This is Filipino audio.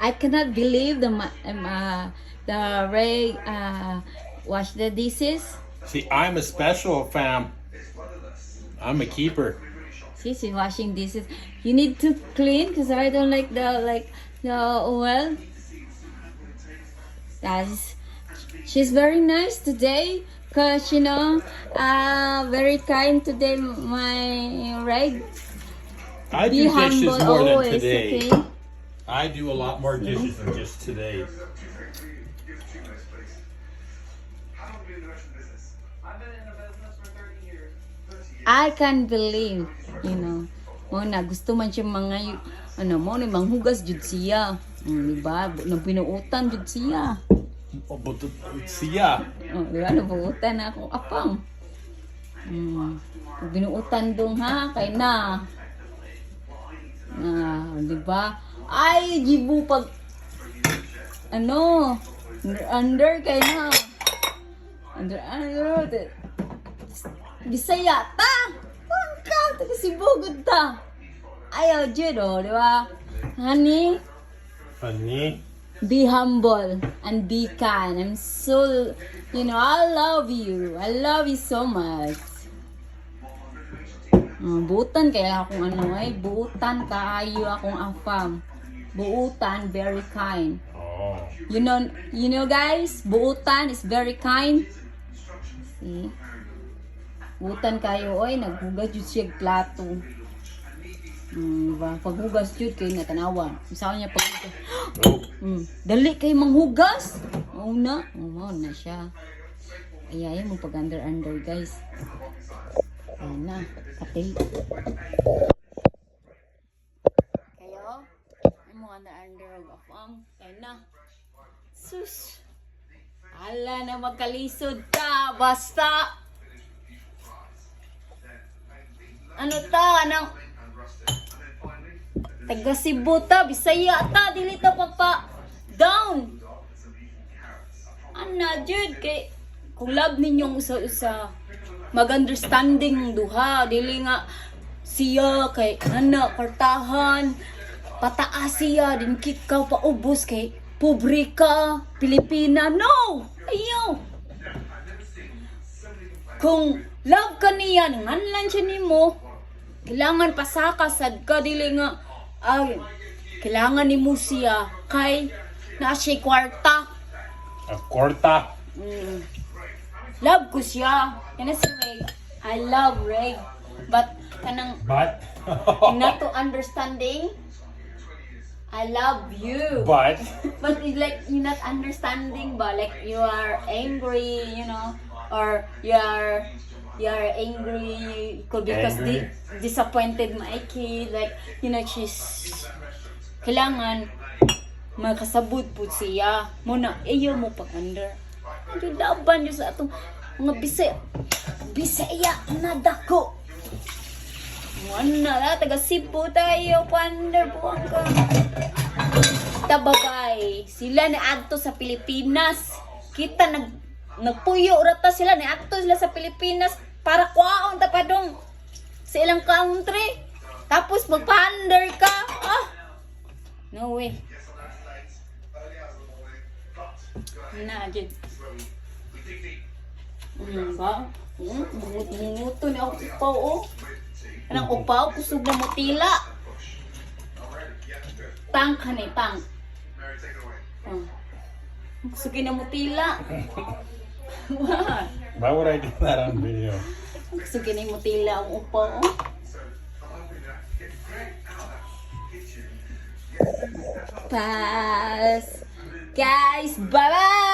I cannot believe the um, uh, the Ray uh, wash the dishes. See, I'm a special fam. I'm a keeper. See, she's washing dishes. You need to clean because I don't like the like the oil. That's she's very nice today because you know uh very kind today my Ray. I Be do dishes more than today. okay? I do a lot more dishes than just today. I can believe, you know. Mo na gusto man siya mga ano mo ni manghugas jud siya. Mm, di ba? Nang pinuutan jud siya. Oh, but siya. Oh, di ba? Nabuutan na akong apang. Mm. Binuutan dong ha, kay na. Ah, di ba? Ay, gibu pag ano, under, under kay na. Under, under, Bisaya ta! Ang ka, taga Sibugod ta! Ayaw, oh, di ba? Honey, Honey. be humble and be kind. I'm so, you know, I love you. I love you so much. Uh, buutan kaya akong ano eh, buutan kaayo akong afam. Buutan, very kind. Oh. You know, you know guys, buutan is very kind. See? Buutan kayo oy, naghugas jud siya plato. Hmm, ba? Paghugas jud kay natanawan. Usaw niya paghugas. Oh. Hmm. Dali kay manghugas. Oo na. Mao na siya. Ayayin mo pag under under guys. Ayun na. Pati. Kayo? Ay mo under under og afang. Ayun na. Sus. Ala na magkalisod ka. Basta. Ano ta? Anong... Taga Cebu ta, Bisaya ta, dili ta pa pa down. Ana jud kay kung love ninyong usa-usa mag-understanding ng duha, dili nga siya kay ana kartahan pataas siya din kikaw pa ubos kay pobre ka Pilipina no ayaw kung love ka niya nganlan siya nimo kailangan pasaka sad ka dili nga ay kailangan nimo siya kay na siya kwarta A corta. Mm. Love ko siya. Kana si Ray. I love Ray. But kanang But. not to understanding, I love you. but. But it's like you're not understanding ba? Like you are angry, you know, or you are you are angry could because Angry. di- disappointed my kid. Like you know she's kailangan makasabot po siya. Muna, iyo mo pag under. Yung laban yun sa atong mga bisaya. Bisaya na dako. Wala na, taga Cebu tayo, ang ka. Tabagay, sila na adto sa Pilipinas. Kita nag nagpuyo rata sila ni adto sila sa Pilipinas para kwaon ta pa dong sa ilang country. Tapos magpa-under ka. Ah. No way. Na, Jid. Ano ba? Hmm, munguto ni ako upaw, oh. Anong upaw? Kusog na mutila. Tang ka ni, tang. Oh. Kusugin na mutila. What? Why would I do that on video? Kusugin na mutila ang upaw, oh. Pass. Guys, bye-bye!